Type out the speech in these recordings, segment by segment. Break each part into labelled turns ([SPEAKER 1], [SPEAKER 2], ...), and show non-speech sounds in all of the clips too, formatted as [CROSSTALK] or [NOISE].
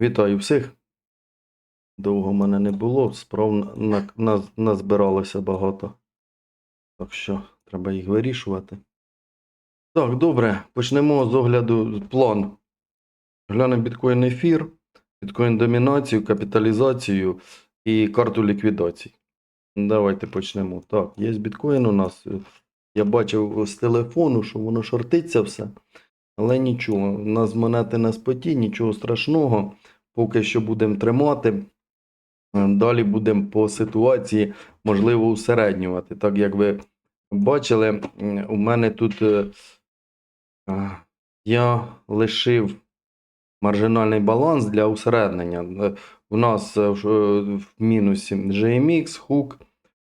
[SPEAKER 1] Вітаю всіх. Довго мене не було, справ на- на- багато. Так що треба їх вирішувати. Так, добре, почнемо з огляду план. Глянемо біткоін ефір, біткоін домінацію, капіталізацію і карту ліквідацій. Давайте почнемо. Так, є біткоін у нас. Я бачив з телефону, що воно шортиться все. Але нічого, у нас монети на споті, нічого страшного. Поки що будемо тримати. Е, Далі будемо по ситуації, можливо, усереднювати. Так як ви бачили, у мене тут е, я лишив маржинальний баланс для усереднення. Е, У нас в мінусі GMX, Hook,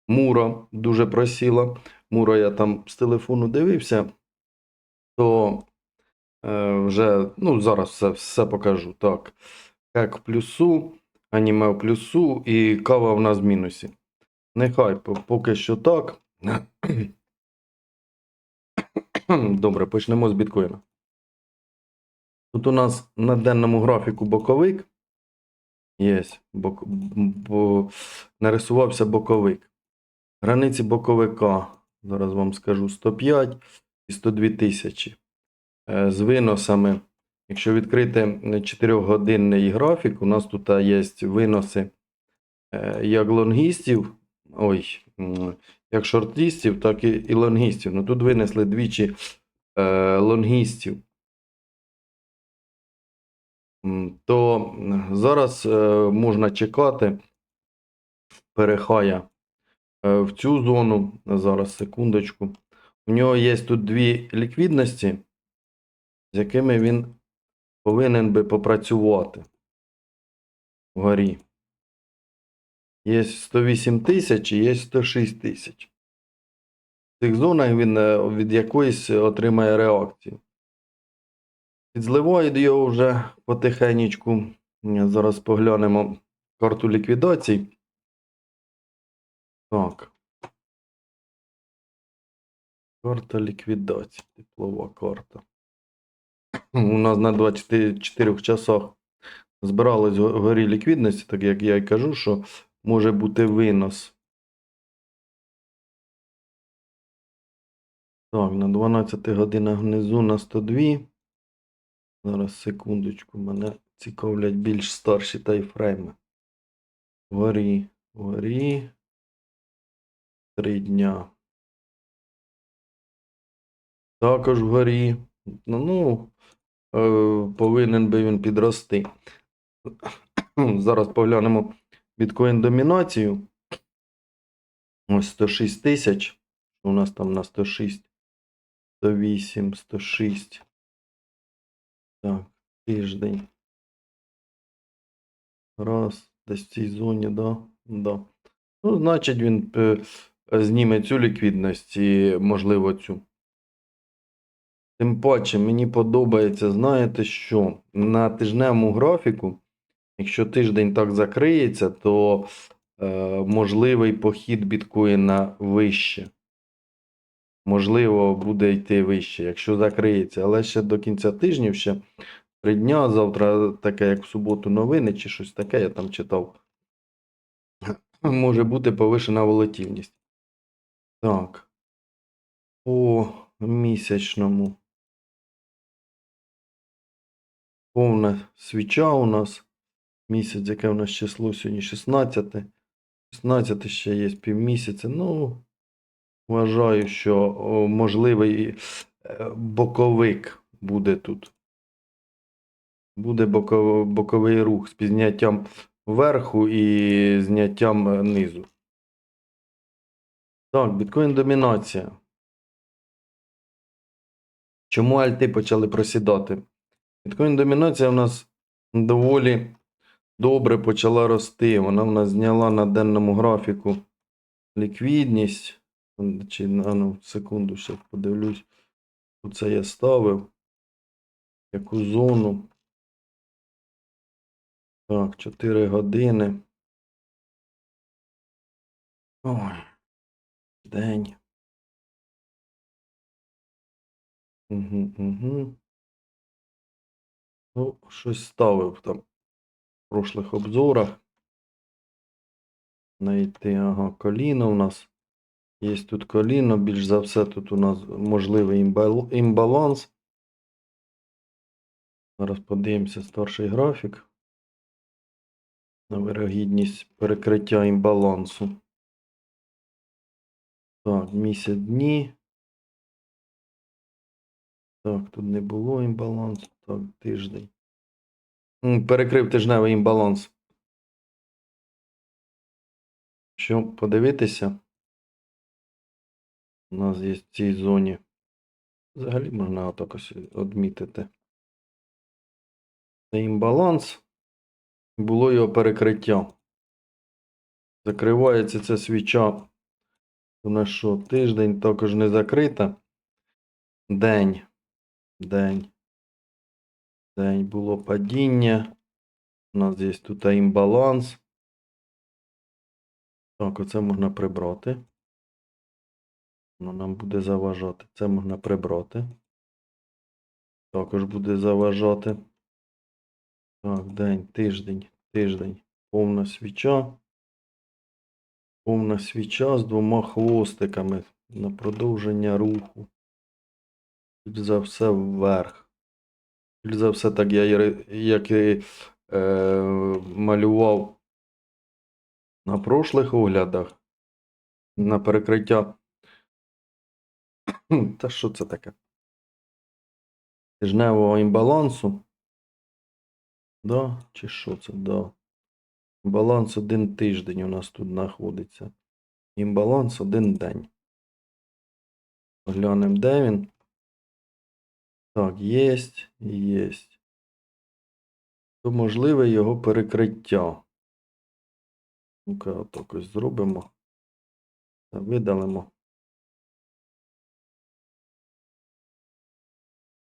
[SPEAKER 1] Мура дуже просіла. Мура я там з телефону дивився, то вже ну, зараз все, все покажу. Так. Як плюсу, аніме плюсу і кава в нас в мінусі. Нехай поки що так. [COUGHS] Добре, почнемо з біткоїна. Тут у нас на денному графіку боковик. Є, бок, бо, нарисувався боковик. Границі боковика, зараз вам скажу, 105 і 102 тисячі. Е, З виносами, якщо відкрити 4-годинний графік, у нас тут є виноси е, як лонгістів, ой, як шортістів, так і, лонгістів. Ну тут винесли двічі е, лонгістів. То зараз е, можна чекати перехая в цю зону. Зараз секундочку. У нього є тут дві ліквідності, з якими він повинен би попрацювати вгорі. Є 108 тисяч і є 106 тисяч. В цих зонах він е, від якоїсь отримає реакцію. Підзливають його вже потихенечку. Е, Зараз поглянемо карту ліквідацій. Так. Карта ліквідації. Теплова карта. У нас на 24 часах збиралось горі ліквідності, так як я і кажу, що може бути винос. Так, на 12 годинах внизу на 102. Зараз секундочку, мене цікавлять більш старші тайфрейми. Вгорі, вгорі. Три дня. Також вгорі. Ну, ну повинен би він підрости. [COUGHS] Зараз поглянемо біткоін домінацію. Ось 106 тисяч. У нас там на 106, 108, 106. Так, тиждень. Раз, десь в цій зоні, да? Да. Ну, значить, він е, зніме цю ліквідність і, можливо, цю. Тим паче, мені подобається, знаєте що? На тижневому графіку, якщо тиждень так закриється, то е, можливий похід біткоїна вище. Можливо, буде йти вище, якщо закриється. Але ще до кінця тижнів ще три дня, завтра таке, як в суботу, новини чи щось таке, я там читав. Може бути повишена волатильність. Так. По місячному. Повна свіча у нас. Місяць, яке у нас число сьогодні 16. 16 ще є півмісяця. Ну, вважаю, що можливий е, боковик буде тут. Буде боко- боковий рух з підняттям вверху і зняттям е, низу. Так, біткоін домінація. Чому альти почали просідати? Біткоін домінація у нас доволі добре почала рости. Вона в нас зняла на денному графіку ліквідність. Чи, а ну, секунду, ще подивлюсь. Оце я ставив. Яку зону? Так, 4 години. Ой. День. Угу, угу. Ну, щось ставив там. в прошлих обзорах. Найти, ага, коліно у нас. Є тут коліно, більш за все тут у нас можливий імбал- імбаланс. Зараз подивимося старший графік. На вирогідність перекриття імбалансу. Так, місяць дні. Так, тут не було імбалансу. Так, тиждень. Перекрив тижневий імбаланс. Що подивитися? У нас є в цій зоні. Взагалі можна отак ось відмітити. Це імбаланс. Було його перекриття. Закривається ця свіча. У нас що, тиждень також не закрита. День. День. День було падіння. У нас є тут імбаланс. Так, оце можна прибрати. Воно нам буде заважати. Це можна прибрати. Також буде заважати. Так, день, тиждень, тиждень. Повна свіча. Повна свіча з двома хвостиками на продовження руху. Більш за все вверх. За все, так я як і е, малював на прошлих оглядах. На перекриття. [CLEARS THROAT] Та що це таке? Тижневого імбалансу. Да? Чи що це? Да. Баланс один тиждень у нас тут знаходиться. Імбаланс один день. Глянемо, де він. Так, єсть, єсть. То можливе його перекриття. Ну-ка, отак ось зробимо. Та видалимо.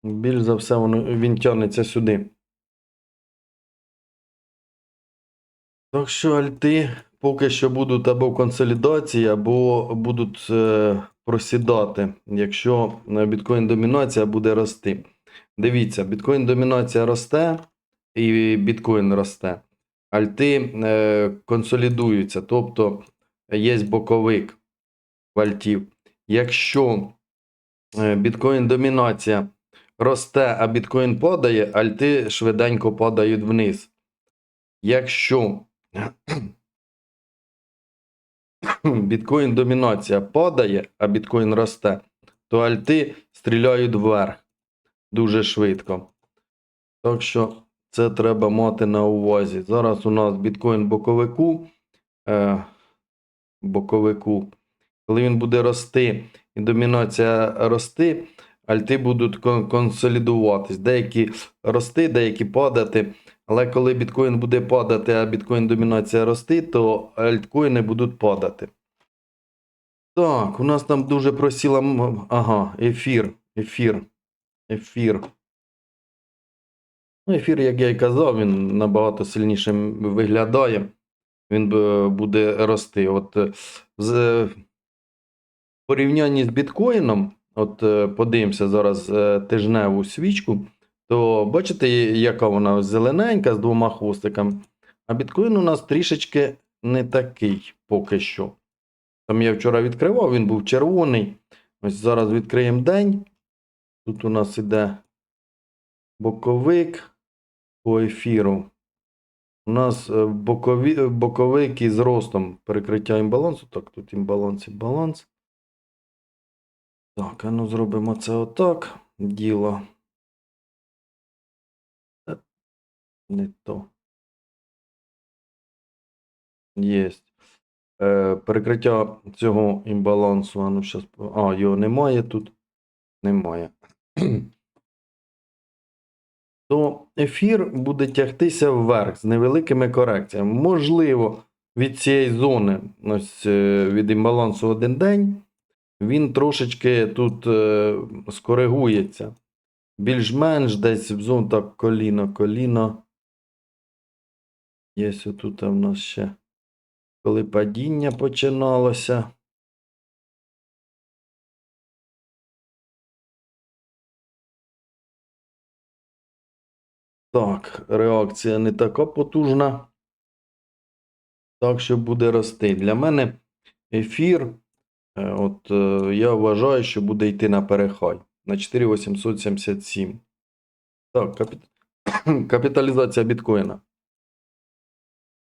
[SPEAKER 1] Більш за все, він тягнеться сюди. Так що альти поки що будуть або консолідації, або будуть е, просідати, якщо е, біткоін-домінація буде рости. Дивіться, біткоін-домінація росте і біткоін росте. Альти е, консолідуються, тобто є боковик в альтів. Якщо е, біткоін-домінація росте, а біткоін падає, альти швиденько падають вниз. Якщо біткоін домінація падає, а біткоін росте, то альти стріляють вверх дуже швидко. Так що це треба мати на увазі. Зараз у нас біткоін боковику. Е, боковику. Коли він буде рости і домінація рости, альти будуть консолідуватись. Деякі рости, деякі падати. Але коли біткоін буде падати, а біткоін домінація рости, то альткоїни будуть падати. Так, у нас там дуже просіла. Ага, ефір. Ефір. Ефір. Ну, ефір, як я і казав, він набагато сильніше виглядає. Він буде рости. От е, в порівнянні з біткоїном, от е, подивимося зараз е, тижневу свічку, то бачите, яка вона зелененька з двома хвостиками. А біткоін у нас трішечки не такий поки що. Там я вчора відкривав, він був червоний. Ось зараз відкриємо день. Тут у нас іде боковик по ефіру. У нас е, бокові, боковик із ростом перекриття імбалансу. Так, тут імбаланс і баланс. Так, ну зробимо це отак. Діло. Е, Не то. Єсть. Е, перекриття цього імбалансу. А, ну, щас... а, його немає тут. Немає. [CLEARS THROAT] То ефір буде тягтися вверх з невеликими корекціями. Можливо, від цієї зони, ось е, від імбалансу один день, він трошечки тут е, скоригується. Більш-менш десь в зону так коліно, коліно. Є отут в нас ще, коли падіння починалося. Так, реакція не така потужна. Так що буде рости. Для мене ефір, от е, я вважаю, що буде йти на перехай на 4877. Так, капі... [COUGHS] капіталізація біткоїна.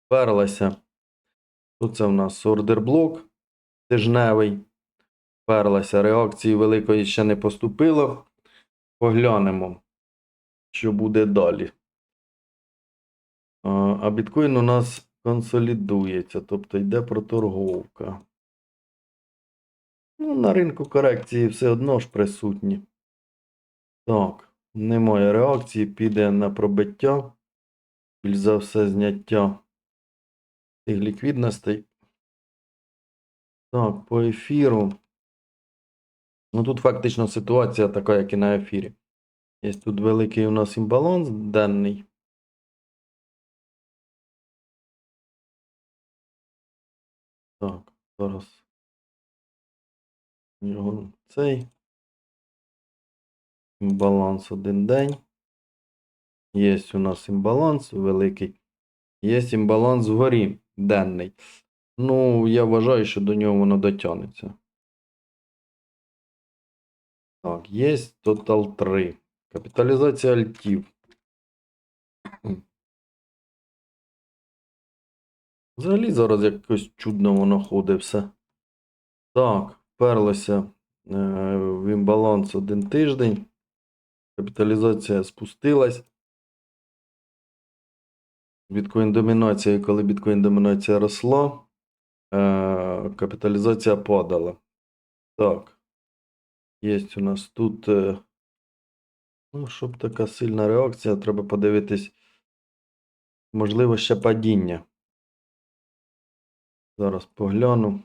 [SPEAKER 1] Перлася. Тут це в нас ордерблок тижневий. Перлася. Реакції великої ще не поступило. Поглянемо, що буде далі. А, а біткоін у нас консолідується, тобто йде проторговка. Ну, на ринку корекції все одно ж присутні. Так, немає реакції, піде на пробиття. Більш за все зняття тих ліквідностей. Так, по ефіру. Ну тут фактично ситуація така, як і на ефірі. Є тут великий у нас імбаланс денний. Так, зараз. Його цей. Імбаланс один день. Є у нас імбаланс великий. Є імбаланс вгорі денний. Ну, я вважаю, що до нього воно дотягнеться. Так, є Total 3. Капіталізація альтів. Взагалі зараз якось чудно воно ходить все. Так, вперлося е, в імбаланс один тиждень. Капіталізація спустилась. Біткоін домінація, коли біткоін домінація росла, е, капіталізація падала. Так. Є у нас тут. е, Ну, щоб така сильна реакція, треба подивитись. Можливо, ще падіння. Зараз погляну.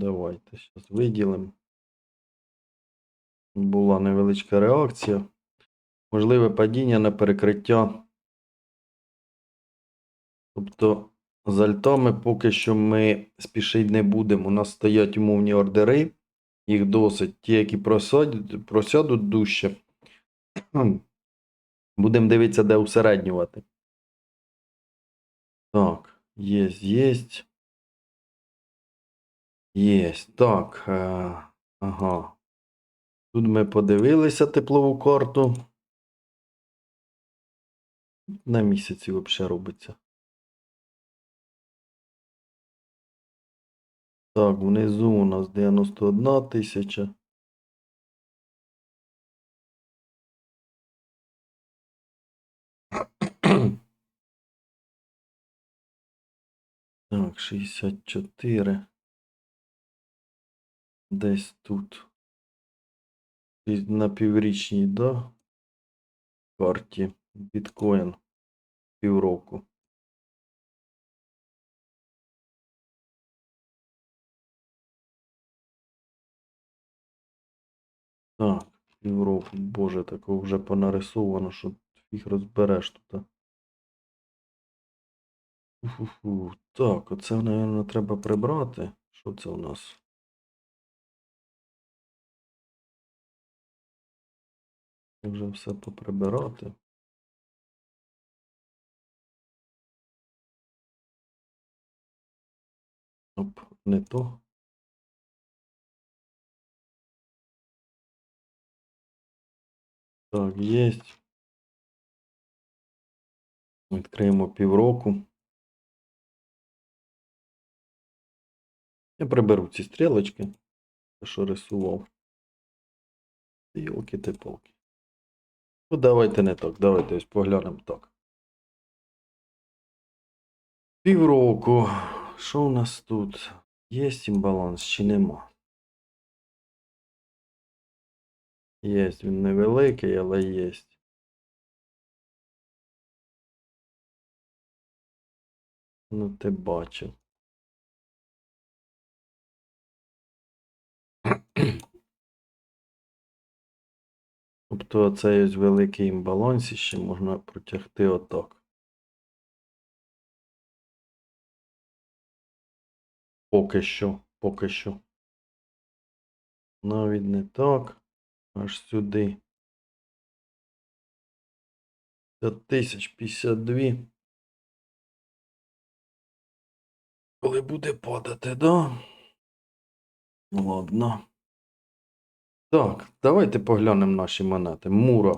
[SPEAKER 1] Давайте зараз виділимо. Була невеличка реакція. Можливе падіння на перекриття. Тобто з альтами поки що ми спішити не будемо. У нас стоять умовні ордери. Їх досить. Ті, які просядуть, просядуть дужче. Будемо дивитися, де усереднювати. Так, є, є. Є. Так. Е, ага. Тут ми подивилися теплову карту. На місяці взагалі робиться. Так, внизу у нас 91 тисяча. Так, 64. Десь тут. На піврічній, да? Карті. Біткоін. Півроку. Так, півроку. Боже, такого вже понарисовано, що фіг розбереш тут. Фу-фу-фу. Так, оце, мабуть, треба прибрати. Що це у нас? Вже все поприбирати. Оп, не то. Так, є. Відкриємо півроку. Я приберу ці стрілочки, що рисував. Йолки ти палки. Ну, давайте не так, давайте ось поглянемо так. Півроку. Що у нас тут? Є імбаланс чи нема? Є, він невеликий, але є. Ну, ти бачив. Тобто цей ось великий імбаланс ще можна протягти отак. Поки що, поки що. Навіть не так. Аж сюди. 50 тисяч, 52. Коли буде падати, да? Ладно. Так, давайте поглянемо наші монети. Мура.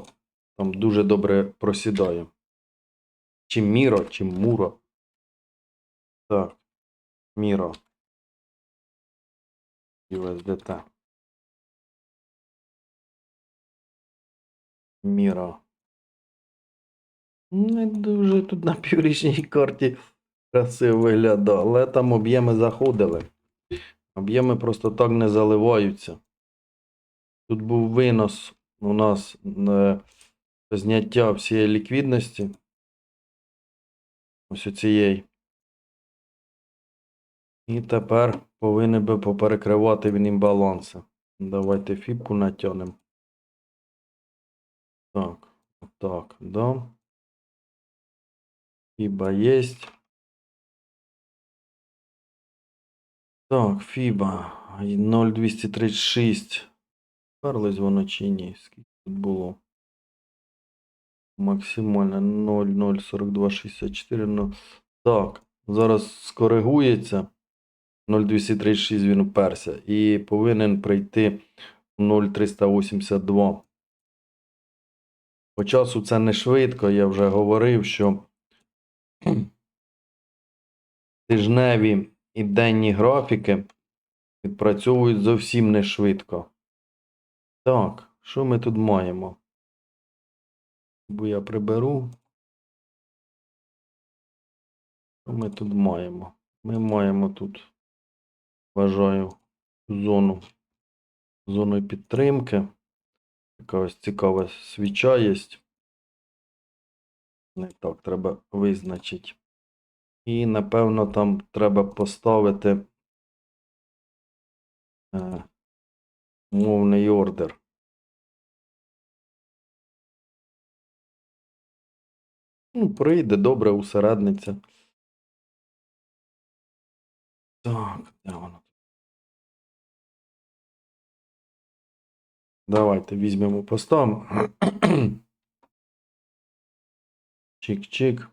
[SPEAKER 1] Там дуже добре просідає. Чи Міро, чи Мура. Так. Міро. USDT. Міра. Не дуже тут на піврічній карті красиво виглядає, але там об'єми заходили. Об'єми просто так не заливаються. Тут був винос у нас е, зняття всієї ліквідності. Ось оцієї. І тепер повинен би поперекривати він імбаланси. Давайте фібку натягнемо. Так, так, да. Фіба єсть. Так, Фіба 0,236. Перлись воно чи ні? Скільки тут було? Максимально 0,04264. Ну, так, зараз скоригується. 0,236 він уперся. І повинен прийти 0,382. По часу це не швидко, я вже говорив, що [CLEARS THROAT] тижневі і денні графіки відпрацьовують зовсім не швидко. Так, що ми тут маємо? Бо я приберу. Що ми тут маємо? Ми маємо тут, вважаю, зону, зону підтримки. Така ось цікава свіча є. Не так, треба визначити. І, напевно, там треба поставити е, мовний ордер. Ну, прийде, добре, усередниця. Так, де воно? Давайте візьмемо поставимо. Чик-чик.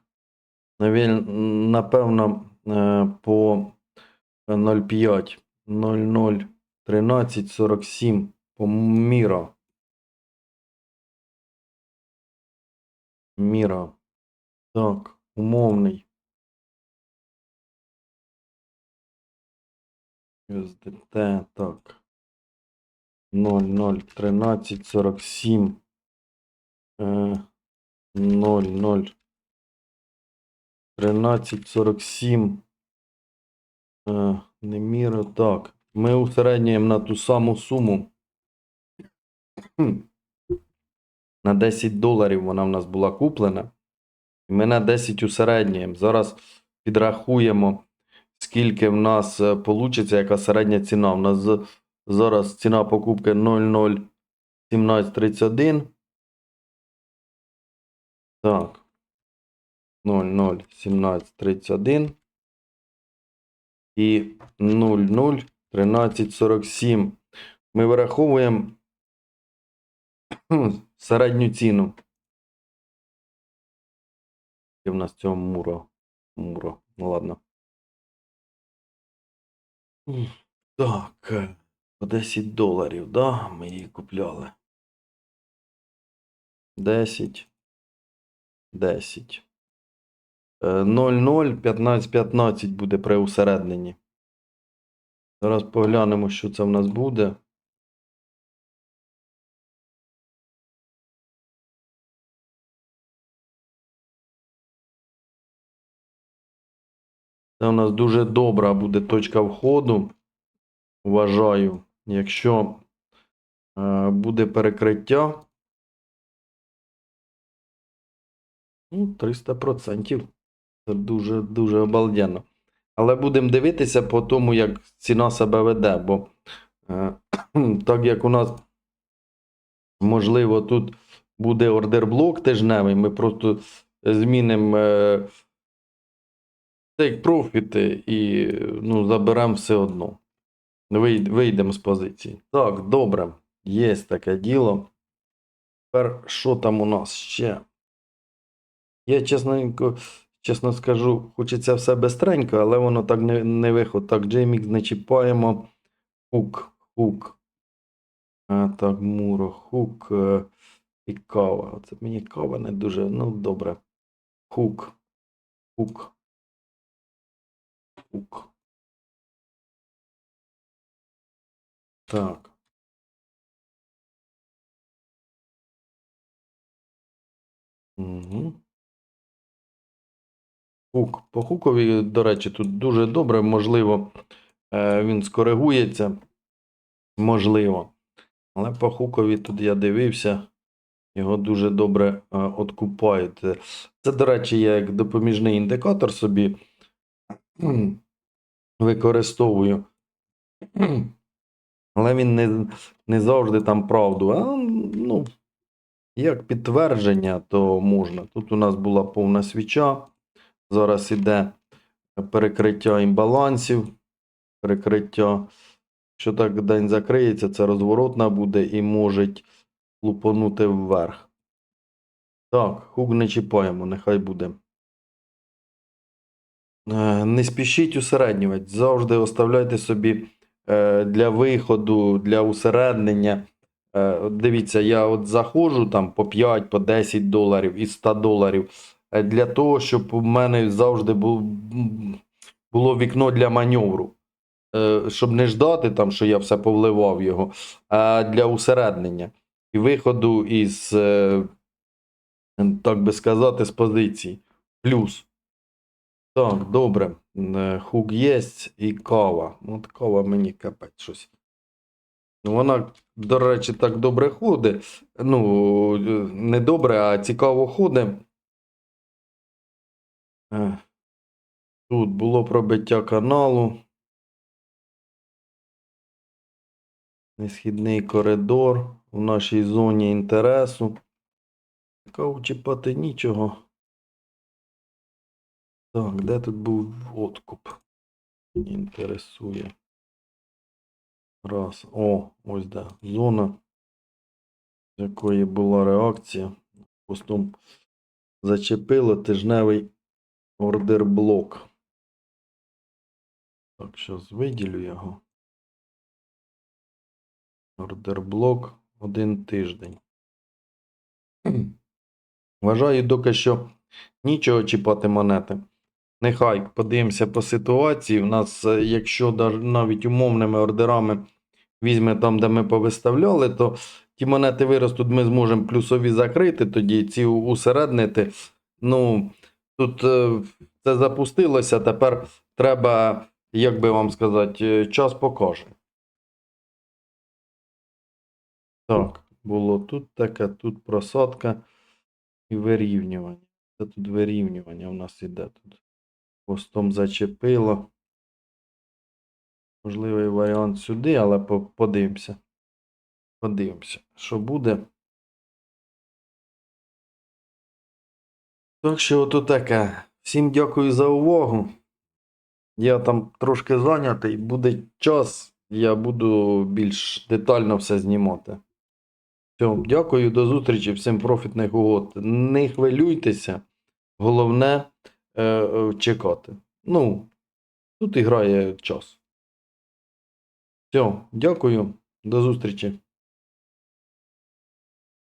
[SPEAKER 1] Напевно, е, по 0,5, 0,0, 13, 47 по Міра. Так, умовний. USDT, так. 0,0, 13, 47. Е, 0,0. 13,47. Е, не міра. Так. Ми усереднюємо на ту саму суму. [CLEARS THROAT] На 10 доларів вона в нас була куплена. І ми на 10 усереднюємо. Зараз підрахуємо, скільки в нас вийде, яка середня ціна. У нас зараз ціна покупки 0,01731. Так. 0,01731 і 0,01347. Ми вираховуємо [CLEARS THROAT] середню ціну. І в нас цього муро. Муро. Ну ладно. Так. е, По 10 доларів, да? Ми її купляли. 10. 10. Е, 00 15 15 буде при усередненні. Зараз поглянемо, що це в нас буде. Це у нас дуже добра буде точка входу. Вважаю, якщо е, буде перекриття. Ну, 300%. Це дуже, дуже обалденно. Але будемо дивитися по тому, як ціна себе веде, бо е, [CLEARS THROAT] так як у нас, можливо, тут буде ордерблок тижневий, ми просто змінимо е, take профіти і ну, заберемо все одно. Вийдемо з позиції. Так, добре. Є таке діло. Тепер що там у нас ще? Я чесненько, чесно скажу, хочеться все бистренько, але воно так не, не виход. Так, JMX не чіпаємо. Хук, хук. А, так, муро, хук е, і кава. Оце мені кава не дуже. Ну, добре. Хук. Хук. Хук. Так. Угу. Хук. По хукові, до речі, тут дуже добре. Можливо, е, він скоригується. Можливо. Але по хукові тут я дивився. Його дуже добре е, откупають. Це, до речі, я як допоміжний індикатор собі використовую. Але він не, не завжди там правду. А, ну, як підтвердження, то можна. Тут у нас була повна свіча. Зараз іде перекриття імбалансів. Перекриття. Що так день закриється, це розворотна буде і може лупанути вверх. Так, хук не чіпаємо, нехай буде. Е, Не спішіть усереднювати. Завжди оставляйте собі е, для виходу, для усереднення. Е, Дивіться, я от заходжу там по 5, по 10 доларів і 100 доларів. Е, Для того, щоб у мене завжди було вікно для маневру. Е, Щоб не ждати, там, що я все повливав його, а для усереднення і виходу із, е, так би сказати, з позиції. Плюс. Так, добре. Хук є і кава. От кава мені капець щось. Ну, Вона, до речі, так добре ходить. Ну, не добре, а цікаво ходить. Е, Тут було пробиття каналу. Несхідний коридор в нашій зоні інтересу. Цікаво чіпати нічого. Так, де тут був откуп? Інтересує. Раз. О, ось де. Зона, з якої була реакція. Постом зачепило тижневий ордер блок. Так, зараз виділю його. Ордер блок один тиждень. [CLEARS THROAT] Вважаю доки що нічого чіпати монети. Нехай подивимося по ситуації. У нас, е, якщо навіть умовними ордерами візьме там, де ми повиставляли, то ті монети виростуть, ми зможемо плюсові закрити, тоді ці усереднити. Ну, тут е, це запустилося, тепер треба, як би вам сказати, е, час покаже. Так, було тут таке, тут просадка і вирівнювання. Це тут вирівнювання в нас іде тут. Хвостом зачепило. Можливий варіант сюди, але подивимося. Подивимося, що буде. Так що ото таке. Всім дякую за увагу. Я там трошки зайнятий, буде час, я буду більш детально все знімати. Все, дякую, до зустрічі, всім профітних угод. Не хвилюйтеся, головне е, е, чекати. Ну, тут і грає час. Все, дякую, до зустрічі.